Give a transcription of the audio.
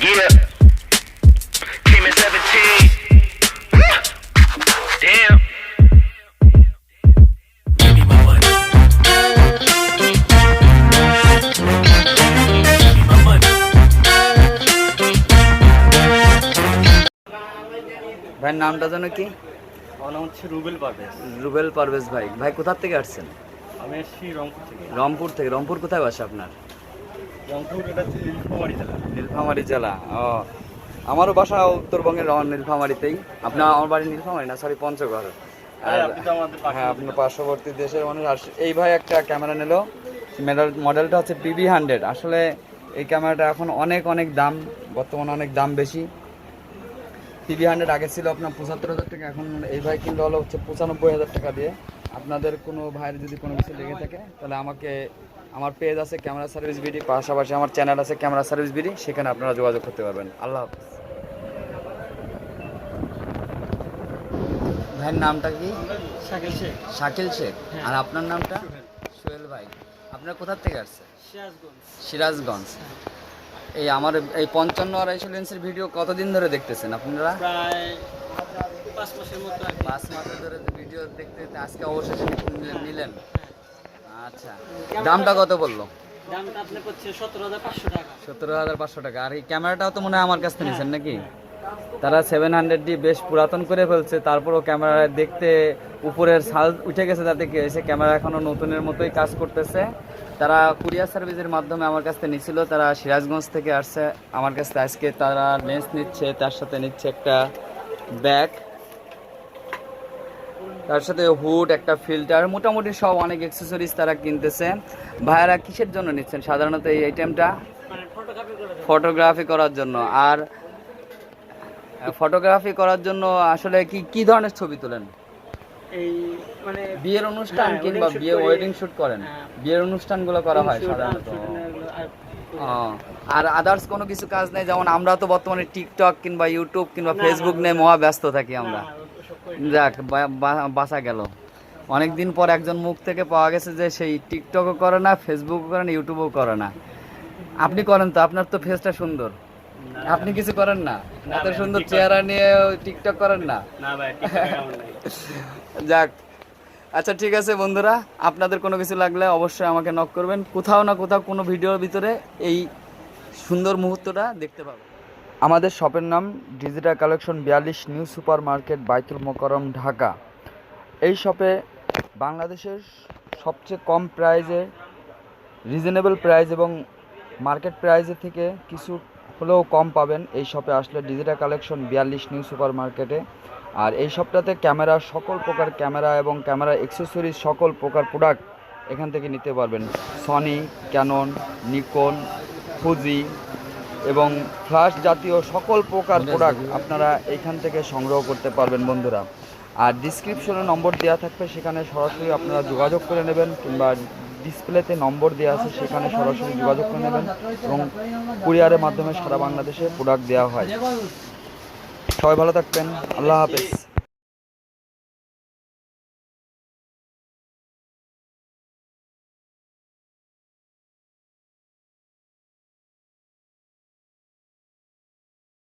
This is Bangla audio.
Yeah. Came in 17. Damn. Give me my money. Give me my money. ভাইয়ের নামটা যেন কি আমার নাম হচ্ছে রুবেল পারভেজ রুবেল পারভেজ ভাই ভাই কোথার থেকে আসছেন আমি এসেছি রংপুর থেকে রংপুর থেকে রংপুর কোথায় বাসা আপনার নীলফামারী জেলা। ও। আমারও বাসা উত্তরবঙ্গের নীলফামারীতেই। আপনার আমার বাড়ি নীলফামারী না সরি পঞ্চগড়। হ্যাঁ, আপনার পার্শ্ববর্তী দেশের মানুষ। এই ভাই একটা ক্যামেরা নিল। মডেল মডেলটা হচ্ছে পিবি হান্ড্রেড। আসলে এই ক্যামেরাটা এখন অনেক অনেক দাম বর্তমানে অনেক দাম বেশি। পিবি হান্ড্রেড আগে ছিল আপনার পঁচাত্তর হাজার টাকা এখন এই ভাই কিনলে হলো হচ্ছে পঁচানব্বই হাজার টাকা দিয়ে। আপনাদের কোনো ভাইয়ের যদি কোনো কিছু লেগে থাকে তাহলে আমাকে আমার পেজ আছে ক্যামেরা সার্ভিস বিডি পাশাপাশি আমার চ্যানেল আছে ক্যামেরা সার্ভিস বিডি সেখানে আপনারা যোগাযোগ করতে পারবেন। আল্লাহ হাফিজ। ভাইয়ের নামটা কি? শাকিল শেখ। শাকিল শেখ। আর আপনার নামটা? সোহেল। ভাই। আপনার কোথার থেকে আসছে সিরাজগঞ্জ। সিরাজগঞ্জ। এই আমার এই পঞ্চান্ন আড়াইশো লেন্সের ভিডিও কতদিন ধরে দেখতেছেন আপনারা? প্রায় পাঁচ মাসের মতো পাঁচ মাস ধরে ভিডিও দেখতে দেখতে আজকে অবশেষে নিলেন আচ্ছা। দামটা কত বলল? হাজার পাঁচশো টাকা। সতেরো হাজার পাঁচশো টাকা। আর এই ক্যামেরাটাও তো মনে হয় আমার কাছ থেকে নিয়েছেন নাকি? তারা সেভেন হান্ড্রেড ডি বেশ পুরাতন করে ফেলছে। তারপরও ক্যামেরা দেখতে উপরের সাল উঠে গেছে তাতে কি হয়েছে? ক্যামেরা এখনও নতুনের মতোই কাজ করতেছে। তারা কুরিয়ার সার্ভিসের মাধ্যমে আমার কাছ থেকে নিছিল। তারা সিরাজগঞ্জ থেকে আসছে। আমার কাছ থেকে আজকে তারা লেন্স নিচ্ছে তার সাথে নিচ্ছে একটা ব্যাগ। তার সাথে হুড একটা ফিল্টার মোটামুটি সব অনেক অ্যাক্সেসরিজ তারা কিনতেছে। ভাইয়ারা কিসের জন্য নিচ্ছেন? সাধারণত এই আইটেমটা ফটোগ্রাফি ফটোগ্রাফি করার জন্য। আর ফটোগ্রাফি করার জন্য আসলে কি কি ধরনের ছবি তোলেন? এই মানে বিয়ের অনুষ্ঠান হ্যাঁ, কিংবা বিয়ে ওয়েডিং শুট করেন? হ্যাঁ। বিয়ের অনুষ্ঠানগুলো করা হয় সাধারণত? আর- আদার্স কোনো কিছু কাজ নেই? যেমন আমরা তো বর্তমানে টিকটক কিংবা ইউটিউব কিংবা ফেসবুক নিয়ে মহা ব্যস্ত থাকি আমরা। যাক বাঁচা গেল। অনেক দিন পর একজন মুখ থেকে পাওয়া গেছে যে সেই টিকটকও করে না ফেসবুকও করে না ইউটিউবও করে না। আপনি করেন তো আপনার তো ফেসটা সুন্দর। আপনি কিছু করেন না? এত সুন্দর চেহারা নিয়ে টিকটক করেন না। যাক। আচ্ছা ঠিক আছে বন্ধুরা আপনাদের কোনো কিছু লাগলে অবশ্যই আমাকে নক করবেন। কোথাও না কোথাও কোনো ভিডিওর ভিতরে এই সুন্দর মুহূর্তটা দেখতে পাবেন। আমাদের শপের নাম ডিজিটাল কালেকশন বিয়াল্লিশ new super market Baitul Mukarram Dhaka. এই শপে বাংলাদেশের সবচেয়ে কম প্রাইজে, রিজনেবল প্রাইস এবং মার্কেট প্রাইজের থেকে কিছু হলেও কম পাবেন এই শপে আসলে ডিজিটাল কালেকশন বিয়াল্লিশ নিউ সুপার মার্কেটে আর এই শপটাতে ক্যামেরা, সকল প্রকার ক্যামেরা এবং ক্যামেরা অ্যাক্সেসরিজ সকল প্রকার প্রোডাক্ট এখান থেকে নিতে পারবেন। সনি ক্যানন নিকন ফুজি এবং ফ্লাশ জাতীয় সকল প্রকার প্রোডাক্ট আপনারা এখান থেকে সংগ্রহ করতে পারবেন বন্ধুরা। আর ডিসক্রিপশনে নম্বর দেওয়া থাকবে সেখানে সরাসরি আপনারা যোগাযোগ করে নেবেন কিংবা ডিসপ্লেতে নম্বর দেওয়া আছে সেখানে সরাসরি যোগাযোগ করে নেবেন এবং কুরিয়ারের মাধ্যমে সারা বাংলাদেশে প্রোডাক্ট দেওয়া হয়। সবাই ভালো থাকবেন আল্লাহ হাফেজ।